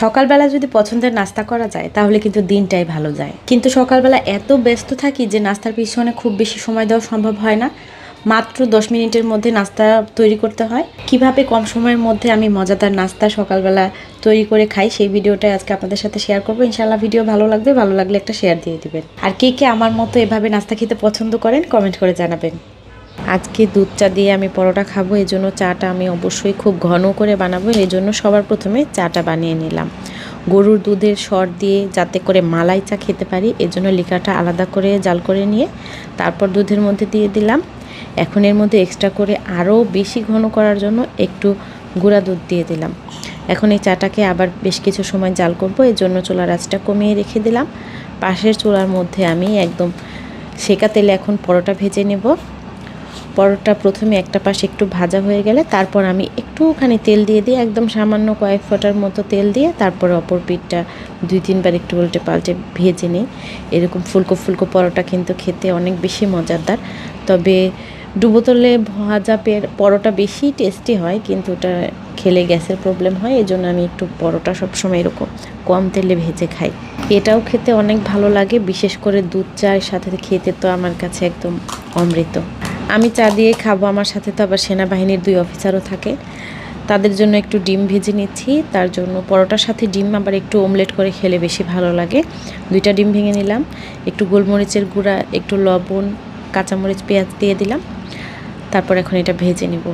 সকালবেলা যদি পছন্দের নাস্তা করা যায়, তাহলে কিন্তু দিনটাই ভালো যায়। কিন্তু সকালবেলা এত ব্যস্ত থাকি যে নাস্তার পিছনে খুব বেশি সময় দেওয়া সম্ভব হয় না। মাত্র দশ মিনিটের মধ্যে নাস্তা তৈরি করতে হয়। কীভাবে কম সময়ের মধ্যে আমি মজাদার নাস্তা সকালবেলা তৈরি করে খাই, সেই ভিডিওটাই আজকে আপনাদের সাথে শেয়ার করব। ইনশাল্লাহ ভিডিও ভালো লাগবে, ভালো লাগলে একটা শেয়ার দিয়ে দিবেন। আর কে কে আমার মতো এভাবে নাস্তা খেতে পছন্দ করেন কমেন্ট করে জানাবেন। আজকে দুধ চা দিয়ে আমি পরোটা খাব, এই জন্য চাটা আমি অবশ্যই খুব ঘন করে বানাবো, এই জন্য সবার প্রথমে চাটা বানিয়ে নিলাম। গরুর দুধের সর দিয়ে যাতে করে মালাই চা খেতে পারি এর জন্য লিকাটা আলাদা করে জাল করে নিয়ে তারপর দুধের মধ্যে দিয়ে দিলাম। এখন এর মধ্যে এক্সট্রা করে আরও বেশি ঘন করার জন্য একটু গুঁড়া দুধ দিয়ে দিলাম। এখন এই চাটাকে আবার বেশ কিছু সময় জাল করব এর জন্য চুলার আঁচটা কমিয়ে রেখে দিলাম। পাশের চুলার মধ্যে আমি একদম সেকা তেলে এখন পরোটা ভেজে নেব। পরোটা প্রথমে একটা পাশ একটু ভাজা হয়ে গেলে তারপর আমি একটুখানি তেল দিয়ে দিয়ে একদম সামান্য কয়েক ফোঁটার মতো তেল দিয়ে তারপর অপর পিঠটা দুই তিনবার একটু উল্টে পাল্টে ভেজে নিই। এরকম ফুলকো ফুলকো পরোটা কিন্তু খেতে অনেক বেশি মজাদার। তবে ডুবোতলে ভাজা পের পরোটা বেশি টেস্টি হয় কিন্তু ওটা খেলে গ্যাসের প্রবলেম হয় এই জন্য আমি একটু পরোটা সবসময় এরকম কম তেলে ভেজে খাই। এটাও খেতে অনেক ভালো লাগে, বিশেষ করে দুধ চায়ের সাথে খেতে তো আমার কাছে একদম অমৃত। আমি চা দিয়ে খাব আমার সাথে, তো আবার সেনাবাহিনীর দুই অফিসারও থাকে। তাদের জন্য একটু ডিম ভেজে নিচ্ছি, তার জন্য পরোটার সাথে ডিম আবার একটু অমলেট করে খেলে বেশি ভালো লাগে। দুইটা ডিম ভেঙে নিলাম, একটু গোলমরিচের গুঁড়া, একটু লবণ, কাঁচামরিচ, পেঁয়াজ দিয়ে দিলাম। তারপর এখন এটা ভেজে নিব।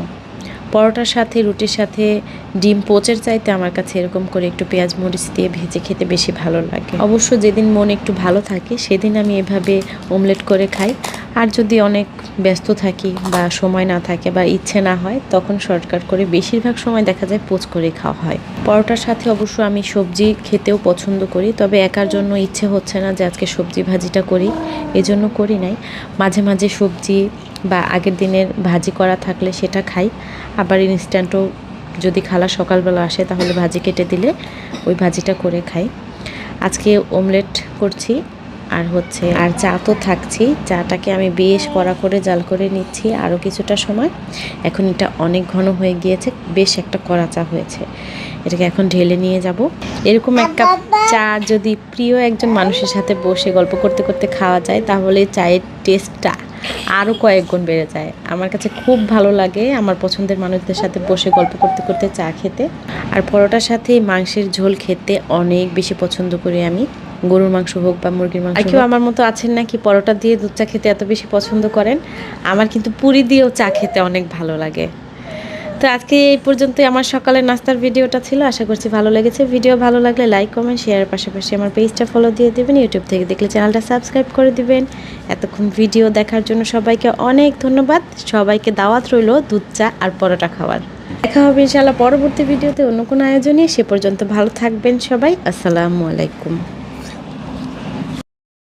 পরোটার সাথে, রুটির সাথে, ডিম পোচের চাইতে আমার কাছে এরকম করে একটু পেঁয়াজ মরিচ দিয়ে ভেজে খেতে বেশি ভালো লাগে। অবশ্য যেদিন মন একটু ভালো থাকে, সেদিন আমি এভাবে অমলেট করে খাই। আর যদি অনেক ব্যস্ত থাকি বা সময় না থাকে বা ইচ্ছে না হয়, তখন শর্টকাট করে বেশিরভাগ সময় দেখা যায় পোচ করে খাওয়া হয়। পরোটার সাথে অবশ্য আমি সবজি খেতেও পছন্দ করি, তবে একার জন্য ইচ্ছে হচ্ছে না যে আজকে সবজি ভাজিটা করি। এজন্য করি নাই। মাঝে মাঝে সবজি বা আগের দিনের ভাজি করা থাকলে সেটা খাই। আবার ইনস্ট্যান্টও যদি খালা সকালবেলা আসে তাহলে ভাজি কেটে দিলে ওই ভাজিটা করে খাই। আজকে অমলেট করছি আর হচ্ছে আর চা তো থাকছি। চাটাকে আমি বেশ কড়া করে জাল করে নিচ্ছি আরও কিছুটা সময়। এখন এটা অনেক ঘন হয়ে গিয়েছে, বেশ একটা কড়া চা হয়েছে। এটাকে এখন ঢেলে নিয়ে যাব। এরকম এক কাপ চা যদি প্রিয় একজন মানুষের সাথে বসে গল্প করতে করতে খাওয়া যায় তাহলে চায়ের টেস্টটা আরও কয়েক গুণ বেড়ে যায়। আমার কাছে খুব ভালো লাগে আমার পছন্দের মানুষদের সাথে বসে গল্প করতে করতে চা খেতে। আর পরোটার সাথে মাংসের ঝোল খেতে অনেক বেশি পছন্দ করি আমি। গরুর মাংস হোক বা মুরগির মাংস কেউ আমার মতো আছেন নাকি? পরোটা দিয়ে দুধ চা খেতে এত বেশি পছন্দ করেন? আমার কিন্তু পুরি দিয়েও চা খেতে অনেক ভালো লাগে। তো আজকে এই পর্যন্তই আমার সকালের নাস্তার ভিডিওটা ছিল। আশা করছি ভালো লেগেছে। ভিডিও ভালো লাগলে লাইক কমেন্ট শেয়ারের পাশাপাশি আমার পেজটা ফলো দিয়ে দেবেন। ইউটিউব থেকে দেখলে চ্যানেলটা সাবস্ক্রাইব করে দিবেন। এতক্ষণ ভিডিও দেখার জন্য সবাইকে অনেক ধন্যবাদ। সবাইকে দাওয়াত রইল দুধ, চা আর পরোটা খাওয়ার। দেখা হবে ইনশাআল্লাহ পরবর্তী ভিডিওতে অন্য কোনো আয়োজনে। সে পর্যন্ত ভালো থাকবেন সবাই। আসসালামু আলাইকুম।